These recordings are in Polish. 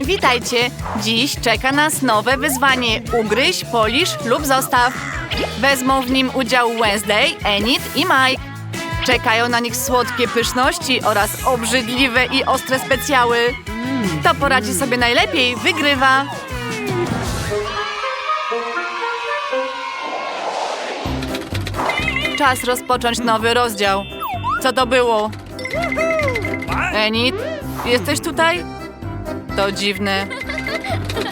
Witajcie! Dziś czeka nas nowe wyzwanie. Ugryź, polisz lub zostaw. Wezmą w nim udział Wednesday, Enid i Mike. Czekają na nich słodkie pyszności oraz obrzydliwe i ostre specjały. Kto poradzi sobie najlepiej, wygrywa. Czas rozpocząć nowy rozdział. Co to było? Enid, jesteś tutaj? To dziwne.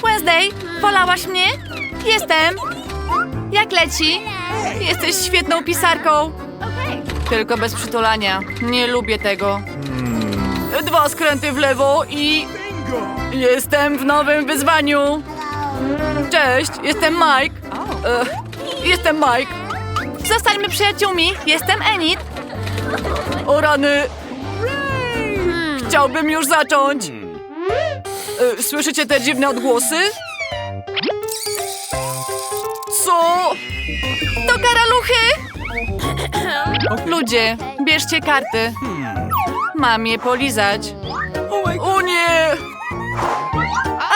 Wednesday, wolałaś mnie? Jestem. Jak leci? Jesteś świetną pisarką. Tylko bez przytulania. Nie lubię tego. Dwa skręty w lewo i... Jestem w nowym wyzwaniu. Cześć, jestem Mike. E, jestem Mike. Zostańmy przyjaciółmi. Jestem Enid. O rany. Chciałbym już zacząć. E, Słyszycie te dziwne odgłosy? Co? To karaluchy! Ludzie, bierzcie karty. Mam je polizać. O nie!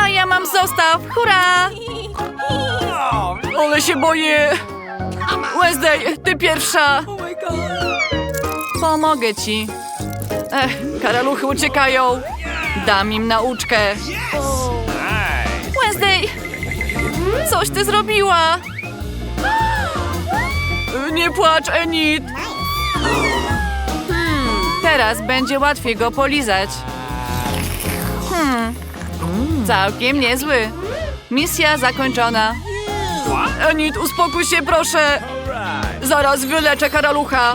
A ja mam zostaw! Hurra! Ale się boję! Wednesday, ty pierwsza! Pomogę ci. Ech, karaluchy uciekają. Dam im nauczkę. Wednesday! Coś ty zrobiła! Nie płacz, Enid! Hmm, teraz będzie łatwiej go polizać. Hmm, całkiem niezły. Misja zakończona. Enid, uspokój się, proszę! Zaraz wyleczę karalucha.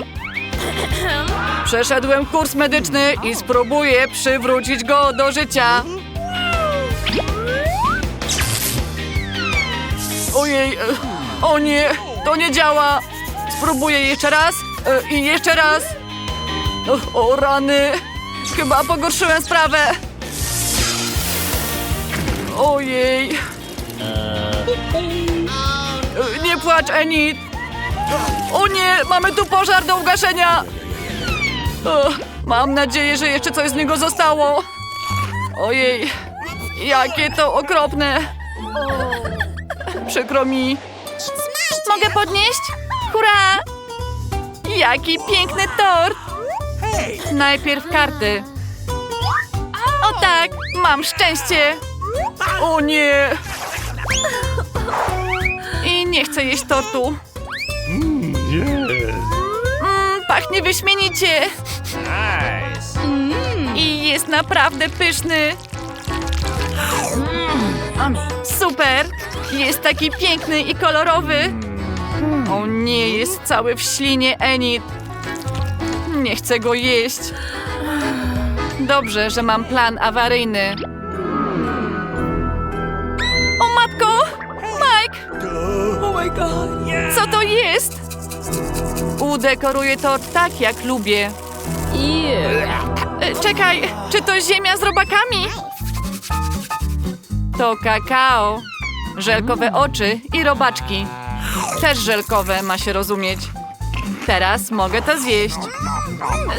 Przeszedłem kurs medyczny i spróbuję przywrócić go do życia. Ojej, e, o nie, to nie działa. Spróbuję jeszcze raz e, i jeszcze raz. O, rany, chyba pogorszyłem sprawę. Ojej. E, Nie płacz, Enid. O nie, mamy tu pożar do ugaszenia. Mam nadzieję, że jeszcze coś z niego zostało. Ojej, jakie to okropne. Przykro mi. Mogę podnieść? Hurra! Jaki piękny tort! Najpierw karty. O tak, mam szczęście. O nie! I nie chcę jeść tortu. Mm, pachnie wyśmienicie. I jest naprawdę pyszny. Mm, Super! Jest taki piękny i kolorowy. O nie, jest cały w ślinie Enid. Nie chcę go jeść. Dobrze, że mam plan awaryjny. O matko! Mike! Co to jest? Udekoruję tort tak, jak lubię. E, Czekaj, czy to ziemia z robakami? To kakao, żelkowe oczy i robaczki. Też żelkowe, ma się rozumieć. Teraz mogę to zjeść.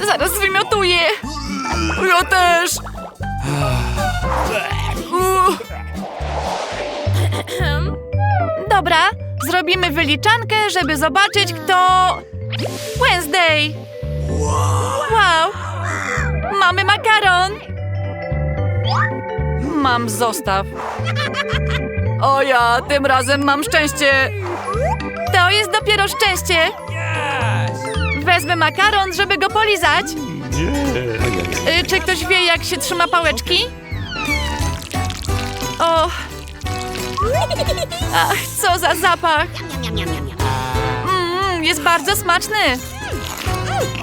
Zaraz wymiotuję. Ja też. Dobra, zrobimy wyliczankę, żeby zobaczyć, kto... Wednesday! Wow! Mamy makaron! Mam zostaw. O ja, tym razem mam szczęście! To jest dopiero szczęście! Wezmę makaron, żeby go polizać. Y, czy ktoś wie, jak się trzyma pałeczki? O! Ach, co za zapach! Mm, jest bardzo smaczny!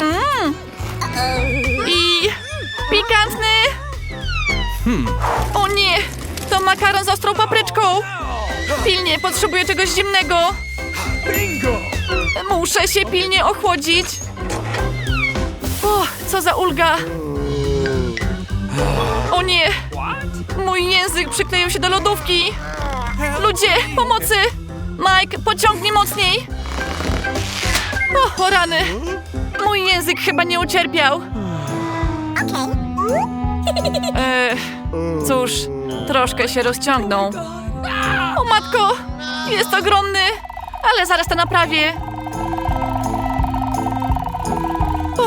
Mm. I pikantny! O nie! To makaron z ostrą papryczką! Pilnie potrzebuję czegoś zimnego! Muszę się pilnie ochłodzić! O, co za ulga! O nie! Mój język przykleił się do lodówki! Ludzie, pomocy! Mike, pociągnij mocniej! O, o rany! Mój język chyba nie ucierpiał. E, Cóż, troszkę się rozciągnął. O matko, jest ogromny, ale zaraz to naprawię.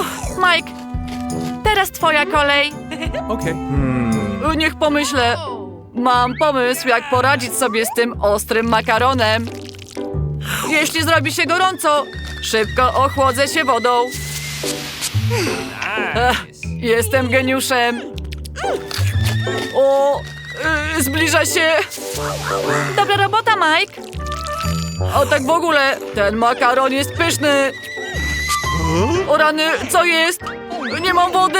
Uff, Mike, teraz twoja kolej. Okay. Niech pomyślę. Mam pomysł, jak poradzić sobie z tym ostrym makaronem. Jeśli zrobi się gorąco, szybko ochłodzę się wodą. Jestem geniuszem. O, y, zbliża się. Dobra robota, Mike. O tak w ogóle, ten makaron jest pyszny. O rany, co jest? Nie mam wody.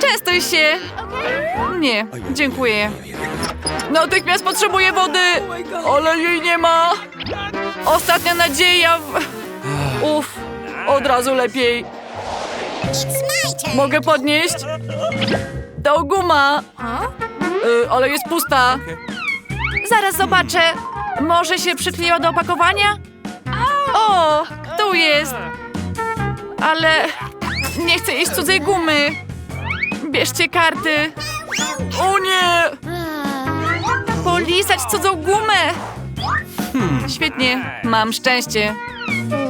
Częstuj się. Nie, dziękuję. Natychmiast potrzebuję wody, ale jej nie ma. Ostatnia nadzieja. W... Uff, od razu lepiej. Mogę podnieść? To guma. Y, ale jest pusta. Zaraz zobaczę. Może się przykleiła do opakowania? O, tu jest. Ale nie chcę jeść cudzej gumy. Bierzcie karty. O nie! Polizać cudzą gumę. Świetnie, mam szczęście.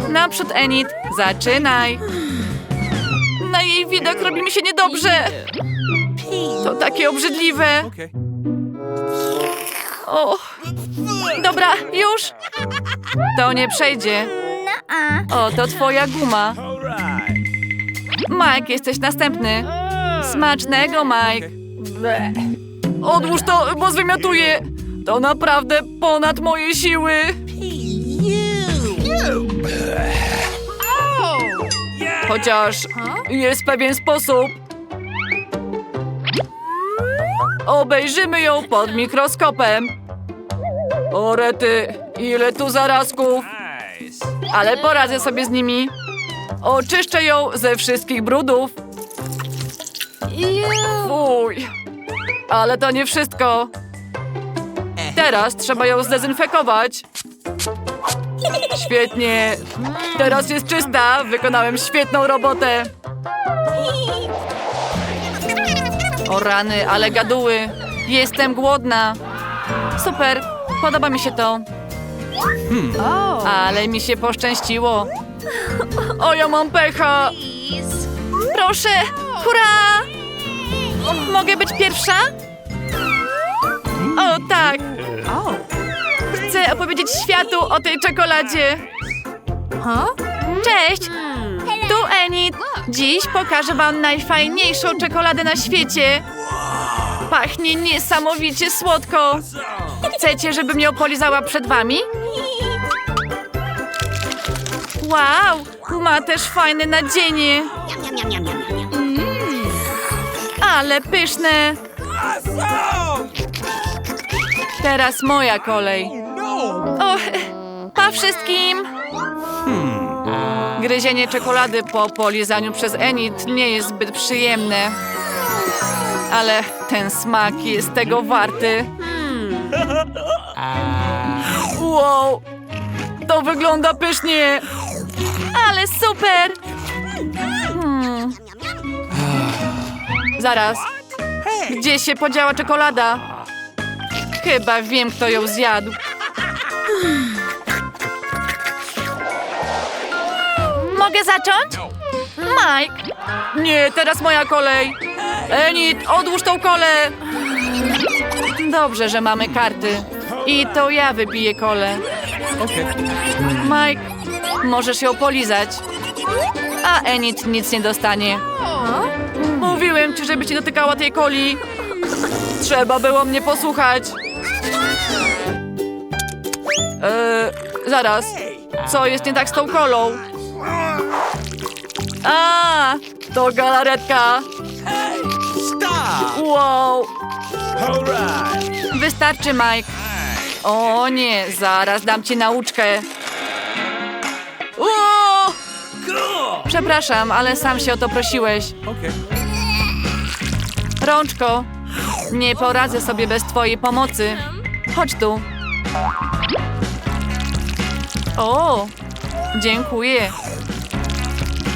Naprzód, Enid, zaczynaj. Na jej widok robi mi się niedobrze. To takie obrzydliwe. O, dobra, już. To nie przejdzie. O, to twoja guma. Mike, jesteś następny. Smacznego, Mike. Odłóż to, bo zwymiotuję. To naprawdę ponad moje siły. Chociaż jest pewien sposób. Obejrzymy ją pod mikroskopem. O rety, ile tu zarazków. Ale poradzę sobie z nimi. Oczyszczę ją ze wszystkich brudów. Fuj. Ale to nie wszystko. Teraz trzeba ją zdezynfekować. Świetnie. Teraz jest czysta. Wykonałem świetną robotę. O rany, ale gaduły. Jestem głodna. Super. Podoba mi się to. Ale mi się poszczęściło. O, ja mam pecha! Proszę! Hurra! Mogę być pierwsza? O, tak! Chcę opowiedzieć światu o tej czekoladzie. Cześć! Tu Enid. Dziś pokażę wam najfajniejszą czekoladę na świecie. Pachnie niesamowicie słodko. Chcecie, żebym ją polizała przed wami? Wow! Ma też fajne nadzienie. Ale pyszne. Teraz moja kolej. O, pa wszystkim! Gryzienie czekolady po polizaniu przez Enid nie jest zbyt przyjemne. Ale ten smak jest tego warty. Wow! To wygląda pysznie! Ale super! Zaraz. Gdzie się podziała czekolada? Chyba wiem, kto ją zjadł. Mogę zacząć? Mike! Nie, teraz moja kolej. Enid, odłóż tą kolę. Dobrze, że mamy karty. I to ja wypiję kolę. Mike, możesz ją polizać. A Enid nic nie dostanie. Ci, żeby ci dotykała tej coli. Trzeba było mnie posłuchać. Eee, zaraz. Co jest nie tak z tą kolą? A, to galaretka. Stop. Wow, wystarczy, Mike. O nie, zaraz dam ci nauczkę. O! Przepraszam, ale sam się o to prosiłeś. Rączko, nie poradzę sobie bez twojej pomocy. Chodź tu. O, dziękuję.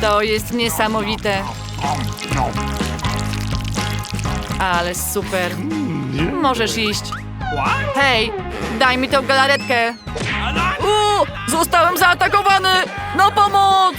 To jest niesamowite. Ale super. Możesz iść. Hej, daj mi tę galaretkę. Uuu, zostałem zaatakowany. Na pomoc!